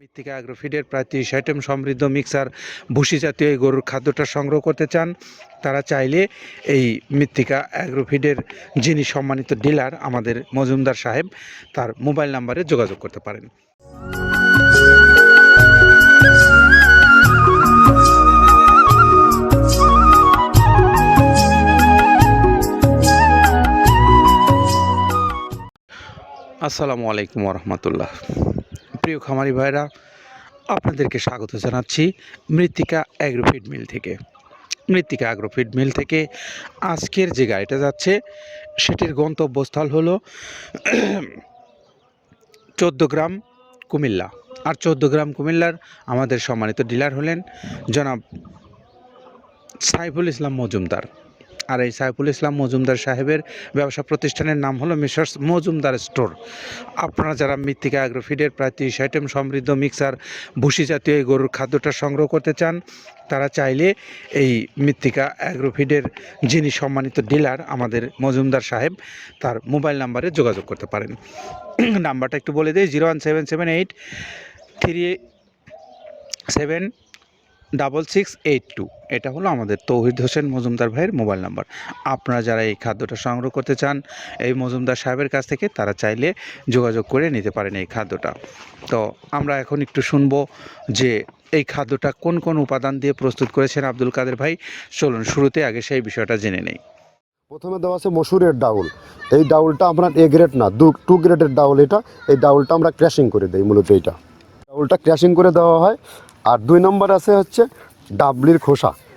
মৃত্তিকা অ্যাগ্রোফিডের প্রায় তিরিশ আইটেম সমৃদ্ধ মিক্সার, ভুসি জাতীয় এই গরুর খাদ্যটা সংগ্রহ করতে চান, তারা চাইলে এই মৃত্তিকা অ্যাগ্রোফিডের যিনি সম্মানিত ডিলার আমাদের মজুমদার সাহেব, তার মোবাইল নাম্বারে যোগাযোগ করতে পারেন। আসসালামু আলাইকুম রহমতুল্লাহ। প্রিয় খামারি ভাইরা, আপনাদেরকে স্বাগত জানাচ্ছি মৃত্তিকা অ্যাগ্রোফিড মিল থেকে। মৃত্তিকা অ্যাগ্রোফিড মিল থেকে আজকের যে গাড়িটা যাচ্ছে, সেটির গন্তব্যস্থল হলো চোদ্দ গ্রাম কুমিল্লা। আর চোদ্দ গ্রাম কুমিল্লার আমাদের সম্মানিত ডিলার হলেন জনাব সাইফুল ইসলাম মজুমদার। আর এই সাইফুল ইসলাম মজুমদার সাহেবের ব্যবসা প্রতিষ্ঠানের নাম হলো মিশার্স মজুমদার স্টোর। আপনারা যারা মৃত্তিকা অ্যাগ্রোফিডের প্রায় তিরিশ আইটেম সমৃদ্ধ মিক্সার, ভুসি জাতীয় এই গরুর খাদ্যটা সংগ্রহ করতে চান, তারা চাইলে এই মৃত্তিকা অ্যাগ্রোফিডের যিনি সম্মানিত ডিলার আমাদের মজুমদার সাহেব, তার মোবাইল নাম্বারে যোগাযোগ করতে পারেন। নাম্বারটা একটু বলে দিই, zero one seven seven eight three seven double six eight two. এটা হলো আমাদের তৌহিদ হোসেন মজুমদার ভাইয়ের মোবাইল নাম্বার। আপনারা যারা এই খাদ্যটা সংগ্রহ করতে চান, এই মজুমদার সাহেবের কাছ থেকে তারা চাইলে যোগাযোগ করে নিতে পারেন এই খাদ্যটা। তো আমরা এখন একটু শুনব যে এই খাদ্যটা কোন কোন উপাদান দিয়ে প্রস্তুত করেছেন আব্দুল কাদের ভাই। চলুন, শুরুতে আগে সেই বিষয়টা জেনে নেই। প্রথমে দেওয়া আছে মসুরের ডাউল। এই ডাউলটা আপনার এ গ্রেড না, দু, টু গ্রেডের ডাউল এটা। এই ডাউলটা আমরা ক্র্যাশিং করে দিই, মূলত এইটা। ডাউলটা ক্র্যাশিং করে দেওয়া হয় আর দুই নম্বর আছে হচ্ছে ডাবলির খোসা।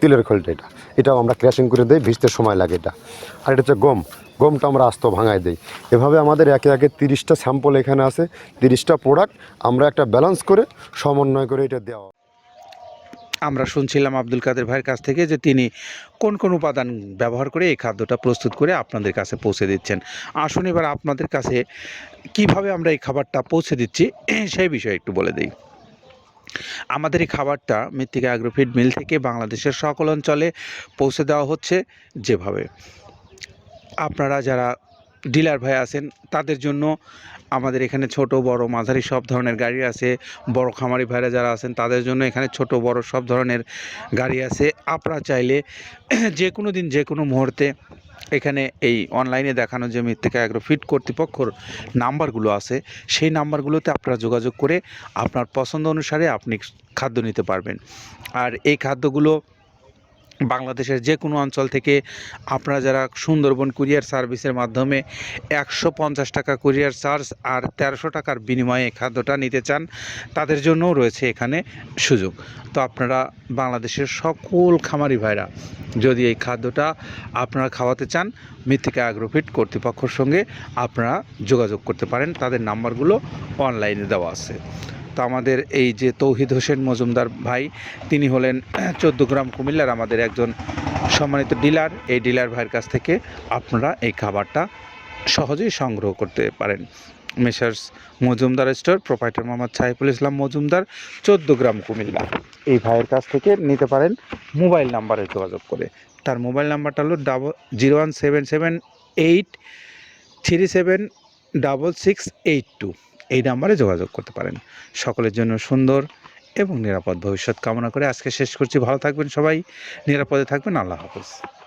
তিলের খোলটা এটা। এটাও আমরা ক্র্যাশিং করে দিই, ভিজতে সময় লাগে এটা। আর এটা হচ্ছে গম। গমটা আমরা আস্ত ভাঙায় দিই। এভাবে আমাদের একে একে তিরিশটা স্যাম্পল এখানে আছে, তিরিশটা প্রোডাক্ট আমরা একটা ব্যালেন্স করে সমন্বয় করে এটা দেওয়া। আমরা শুনছিলাম আব্দুল কাদের ভাইয়ের কাছ থেকে যে তিনি কোন কোন উপাদান ব্যবহার করে এই খাদ্যটা প্রস্তুত করে আপনাদের কাছে পৌঁছে দিচ্ছেন। আসুন এবার আপনাদের কাছে কীভাবে আমরা এই খাবারটা পৌঁছে দিচ্ছি, সেই বিষয়ে একটু বলে দিই। আমাদের এই খাবারটা মৃত্তিকা অ্যাগ্রোফিড মিল থেকে বাংলাদেশের সকল অঞ্চলে পৌঁছে দেওয়া হচ্ছে যেভাবে। আপনারা যারা ডিলার ভাই আছেন, তাদের জন্য আমাদের এখানে ছোট, বড়, মাঝারি সব ধরনের গাড়ি আছে। বড় খামারি ভাইরা যারা আছেন, তাদের জন্য এখানে ছোট, বড় সব ধরনের গাড়ি আছে। আপনারা চাইলে যে কোনো দিন যে কোনো মুহূর্তে এখানে এই অনলাইনে দেখানো যে মৃত্তিকা অ্যাগ্রোফিট কর্তৃপক্ষর নাম্বারগুলো আছে, সেই নাম্বারগুলোতে আপনারা যোগাযোগ করে আপনার পছন্দ অনুসারে আপনি খাদ্য নিতে পারবেন। আর এই খাদ্যগুলো বাংলাদেশের যে কোনো অঞ্চল থেকে আপনারা যারা সুন্দরবন কুরিয়ার সার্ভিসের মাধ্যমে একশো পঞ্চাশ টাকা কুরিয়ার চার্জ আর তেরোশো টাকার বিনিময়ে খাদ্যটা নিতে চান, তাদের জন্যও রয়েছে এখানে সুযোগ। তো আপনারা বাংলাদেশের সকল খামারি ভাইরা যদি এই খাদ্যটা আপনারা খাওয়াতে চান, মৃত্তিকা অ্যাগ্রোফিট কর্তৃপক্ষের সঙ্গে আপনারা যোগাযোগ করতে পারেন। তাদের নাম্বারগুলো অনলাইনে দেওয়া আছে। তো আমাদের এই যে তৌহিদ হোসেন মজুমদার ভাই, তিনি হলেন চোদ্দ গ্রাম কুমিল্লার আমাদের একজন সম্মানিত ডিলার। এই ডিলার ভাইয়ের কাছ থেকে আপনারা এই খাবারটা সহজেই সংগ্রহ করতে পারেন। Messrs Majumdar store, proprietor Mohammad Saiful Islam Majumdar, Chauddagram Cumilla. এই ভাইয়ের কাছ থেকে নিতে পারেন মোবাইল নাম্বারে যোগাযোগ করে। তার মোবাইল নাম্বারটা হলো double zero one seven seven eight three seven double six eight two. এই নাম্বারে যোগাযোগ করতে পারেন। সকলের জন্য সুন্দর এবং নিরাপদ ভবিষ্যৎ কামনা করে আজকে শেষ করছি। ভালো থাকবেন সবাই। নিরাপদে থাকবেন। আল্লাহ হাফেজ।